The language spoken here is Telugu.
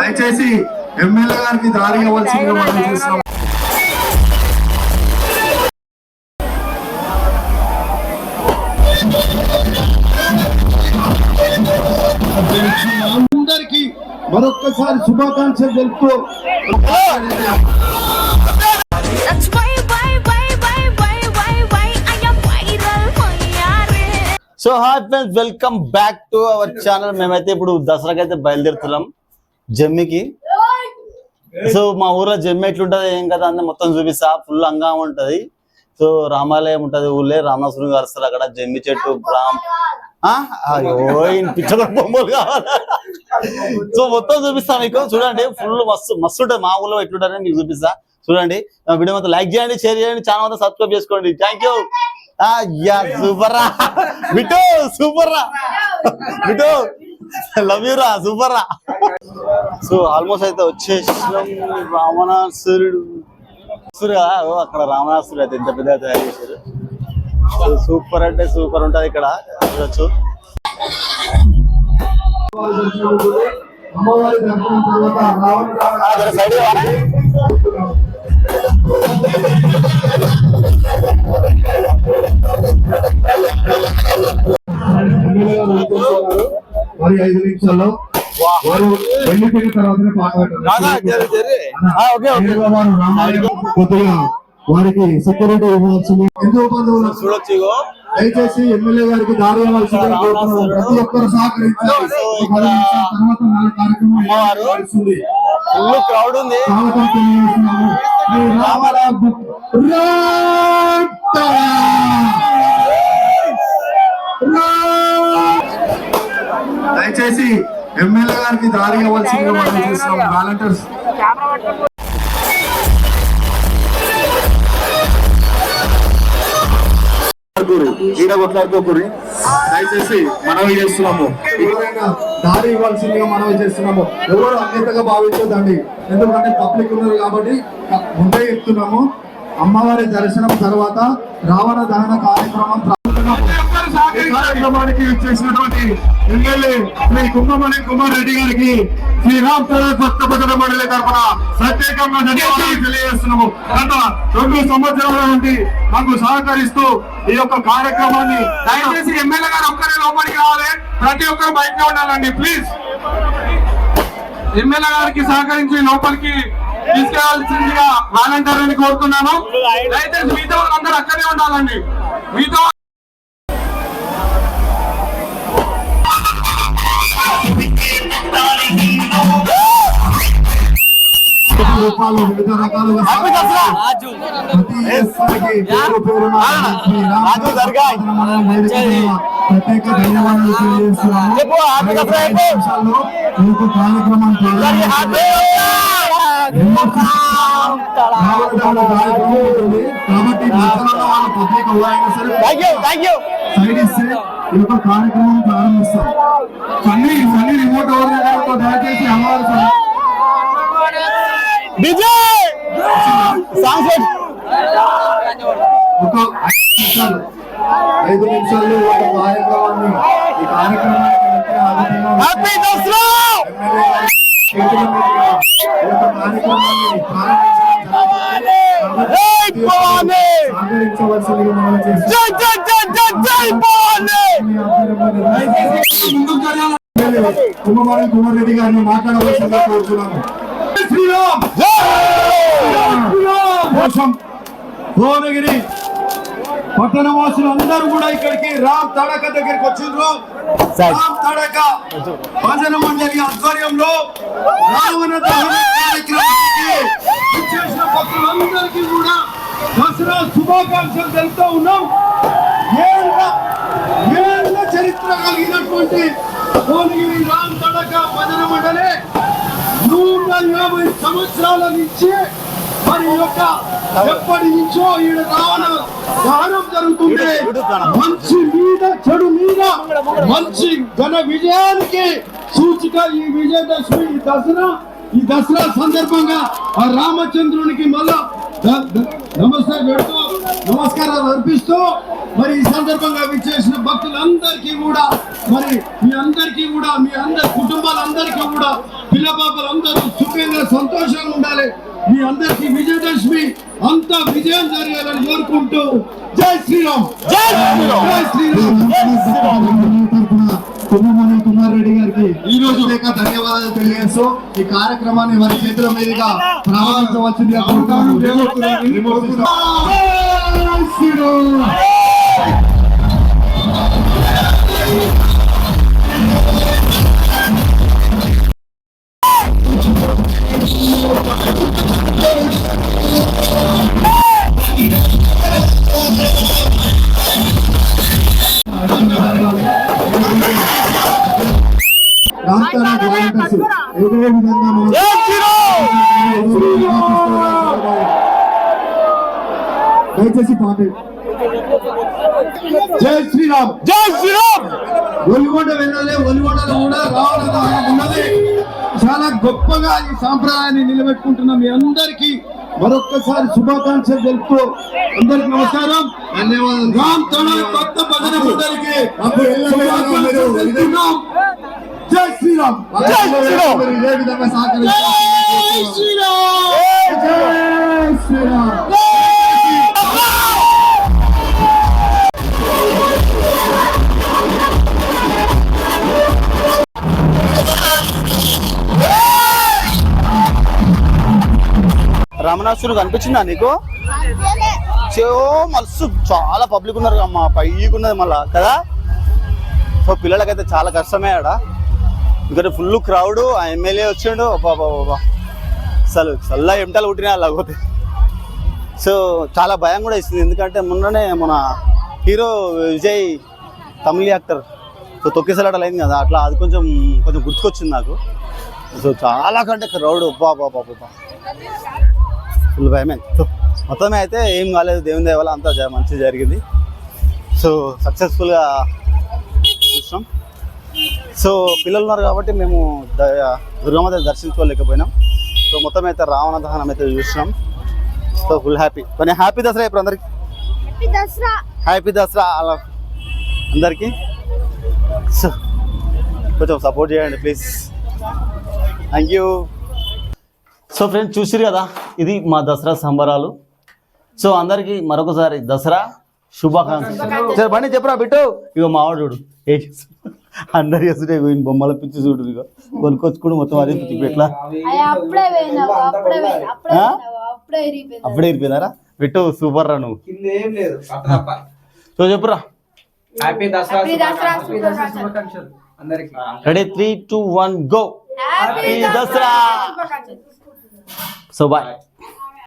దయచేసి ఎమ్మెల్యే గారికి దారి ఇవ్వాల్సిందిగా మనం చూస్తున్నాం. అందరికి మరొక్కసారి శుభాకాంక్షలు తెలుపుతూ That's why, why, why, why, why, why, why I am viral, moyare. So hi friends welcome back to our channel మేమైతే ఇప్పుడు దసరాకి అయితే బయలుదేరుతున్నాం. జమ్మికి? సో మా ఊర్లో జమ్మి ఎట్లుంటది ఏం కదా అని మొత్తం చూపిస్తా ఫుల్ అంగా ఉంటది. సో రామాలయం ఉంటది ఊళ్ళే గారు వస్తారు అక్కడ జమ్మి చెట్టు రామ్ ఆ? అయ్యో పిచ్చల బొమ్మలు కావాలా. సో మొత్తం చూపిస్తా మీకు చూడండి ఫుల్ మస్తు మస్తు ఉంటుంది. మా ఊళ్ళో ఎట్లుంటారని మీకు చూపిస్తా. చూడండి వీడియో మొత్తం లైక్ చేయండి షేర్ చేయండి ఛానల్ మొత్తం సబ్స్క్రైబ్ చేసుకోండి. థ్యాంక్ యూ యా సూపర్ రా బిటో సూపర్ రా బిటో లవ్ యూ రా సూపర్ రా. సో ఆల్మోస్ట్ అయితే వచ్చేసినాం రామణాసురుడు సూర్య అక్కడ రామణాసురుడు అయితే ఎంత పెద్దగా తయారు చేశారు సో సూపర్ అంటే సూపర్ ఉంటది ఇక్కడ. చూడొచ్చు. సైడ్ మరి ఐదు నిమిషాల్లో వెళ్ళిపోయిన తర్వాతనే కొద్దిగా వారికి సెక్యూరిటీ ఇవ్వాల్సింది. హిందూ బంధువులు దయచేసి ఎమ్మెల్యే గారికి దారి. ప్రతి ఒక్కరు సహకరించాలి సో ఒక ఇక్కడ పది నిమిషాల తర్వాత మన కార్యక్రమం అమ్మవారు నడుస్తుంది. ఫుల్ క్రౌడ్ ఉంది. స్వాగతం తెలియజేస్తున్నాము శ్రీ రామరాజ రామ్ దయచేసి ఎమ్మెల్యే గారికి దారి ఇవ్వాల్సిందిగా మనం చూస్తున్నాం వాలంటీర్స్ ఈడ కొట్లాడుకోకూరి దయచేసి మనవి చేస్తున్నాము. దారి ఇవ్వాల్సిందిగా మనవి చేస్తున్నాము. ఎవరు అన్యతగా భావించదండి ఎందుకంటే పబ్లిక్ ఉన్నారు కాబట్టి ముందే చెప్తున్నాము. అమ్మవారి దర్శనం తర్వాత రావణ దహన కార్యక్రమం ప్రారంభిస్తున్నాము. ఈ కార్యక్రమానికి చేసినటువంటి ఎమ్మెల్యే శ్రీ కుంభమణి కుమార్ రెడ్డి గారికి శ్రీరామ్ రామ్ చరణ్ భక్త మండలి తరఫున ప్రత్యేకంగా ధన్యవాదాలు తెలియజేస్తున్నాము. గత రెండు సంవత్సరాల నుండి మాకు సహకరిస్తూ ఈ యొక్క కార్యక్రమాన్ని దయచేసి ఎమ్మెల్యే గారు ఒక్కరే లోపలికి రావాలి. ప్రతి ఒక్కరు బయటనే ఉండాలండి ప్లీజ్ ఎమ్మెల్యే గారికి సహకరించి లోపలికి తీసుకెళ్ళాల్సిందిగా వాలంటీర్ని కోరుతున్నాను. దయచేసి మీతో వాళ్ళందరూ అక్కడే ఉండాలండి. మీతో దర్గా. మనం వేదికగా ప్రత్యేక ధన్యవాదాలు ఈ యొక్క కార్యక్రమం. కాబట్టి ఎవరైనా సరే సైడ్ ఇస్తే ఈ యొక్క కార్యక్రమం ప్రారంభిస్తాం. ఫన్నీ ఫన్నీ రిమోట్ ఎవరి దయచేసి అమ్మవారి విజయ్ సాంగ్స్ ఒక ఐదు నిమిషాలు ఐదు నిమిషాల్లో ఈ యొక్క కార్యక్రమాన్ని ఈ కార్యక్రమానికి ముఖ్య అతిథిగా హ్యాపీ దసరా ఎమ్మెల్యే గారి చేతుల మీదుగా ఈ యొక్క కార్యక్రమాన్ని ప్రారంభించడం జరుగుతుంది. జై భవానీ సహకరించవలసిందిగా మనం చేస్తున్నాం. జై జై జై జై జై భవానీ కుమ్మవారి కుమార్ రెడ్డి గారిని మాట్లాడవలసిందిగా కోరుతున్నాను శ్రీరామ్! కోసం భువనగిరి పట్టణ వాసులు అందరూ కూడా ఇక్కడికి రామ్ తడక దగ్గరికి వచ్చిండ్రు. రామ్ తడక భజన మండలి ఆధ్వర్యంలో రావణ దహన కార్యక్రమానికి ఇచ్చేసిన భక్తులందరికీ కూడా దసరా శుభాకాంక్షలు తెలుపుతూ ఉన్నాం. ఏళ్ళ ఏళ్ళ చరిత్ర కలిగినటువంటి భువనగిరి రామ్ తడక భజన మండలి నూట యాభై సంవత్సరాల నుంచి మరి యొక్క ఎప్పటి నుంచో ఈడ రావణ దానం జరుగుతుంటే మంచి మీద చెడు మీద మంచి ఘన విజయానికి సూచిక ఈ విజయదశమి దసరా ఈ దసరా సందర్భంగా ఆ రామచంద్రునికి మళ్ళా నమస్తే పెడుతూ నమస్కారాలు అర్పిస్తూ మరి ఈ సందర్భంగా విచ్చేసిన భక్తులందరికీ కూడా మరి మీ అందరికీ కూడా మీ అందరి కుటుంబాలందరికీ కూడా పిల్ల పాపలు అందరూ సుఖంగా సంతోషంగా ఉండాలి. మీ అందరికి విజయదశమి అంతా విజయం జరగాలని కోరుకుంటూ జై శ్రీరామ్. జై శ్రీరామ్. జై శ్రీరామ్. కుమార్ రెడ్డి గారికి ఈ రోజు లేక ధన్యవాదాలు తెలియజేస్తూ ఈ కార్యక్రమాన్ని వారి చేతుల మీదుగా. జై శ్రీరామ్ విధంగా మనం దయచేసి జై శ్రీరామ్. జై శ్రీరామ్! ఒలిగొండ వెళ్ళాలి ఒలిగొండలో కూడా దహనం ఉన్నది. చాలా గొప్పగా ఈ సాంప్రదాయాన్ని నిలబెట్టుకుంటున్న మీ అందరికీ మరొక్కసారి శుభాకాంక్షలు తెలుపుతూ అందరికి నమస్కారం. ధన్యవాదాలు. రామ్ తన కొత్త భజన మండలికి శుభాకాంక్షలు తెలుపుతున్నాం. జై శ్రీరామ్. జై శ్రీరామ్. ఇదే విధంగా సహకరిస్తారు జై శ్రీరామ్. జై శ్రీరామ్ రమణాసురు కనిపించిందా నీకు? చో మస్తు. చాలా పబ్లిక్ ఉన్నారు అమ్మా. పైకి ఉన్నది మళ్ళా కదా? సో పిల్లలకైతే చాలా కష్టమే ఆడ. ఎందుకంటే ఫుల్ క్రౌడ్ ఆ ఎమ్మెల్యే వచ్చిండు. బాబా బాబా అసలు చల్ల ఎంటలు పుట్టినా లేకపోతే. సో చాలా భయం కూడా ఇస్తుంది ఎందుకంటే మొన్ననే మన hero Vijay Tamil actor so తొక్కిసలాటలు అయింది కదా అట్లా అది కొంచెం కొంచెం గుర్తుకొచ్చింది నాకు. సో చాలా కంటే క్రౌడ్ బాబా బాబా ఫుల్ భయమే. సో మొత్తమే అయితే ఏం కాలేదు. దేవుని దేవాల అంతా మంచి జరిగింది. సో సక్సెస్ఫుల్గా సో పిల్లలు ఉన్నారు కాబట్టి మేము దుర్గమాత దర్శించుకోలేకపోయినాం. సో మొత్తం అయితే రావణ దహనం అయితే చూసినాం. So full happy. కొన్ని హ్యాపీ దసరా ఇప్పుడు అందరికి. దసరా. హ్యాపీ దసరా అలా అందరికీ. సో కొంచెం సపోర్ట్ చేయండి please thank you so friends చూసిరు కదా ఇది మా దసరా సంబరాలు. సో అందరికీ మరొకసారి దసరా శుభాకాంక్షలు. సరే బండి చెప్పరా బిట్టు? ఇగో మావాడు చూడు. ఏ? అందరు చేస్తుంటే ఈయన బొమ్మల పిచ్చి చూడు ఇక కొనుక్కొచ్చుకుని మొత్తం అదే పిచ్చి ఎట్లా? అయ్యా అప్పుడే ఇరిపోయినారా బిట్టు సూపర్ రా నువ్వు. కింద ఏం లేదు అట్లా సో చెప్పురా. Ready three two one go happy Dasara so bye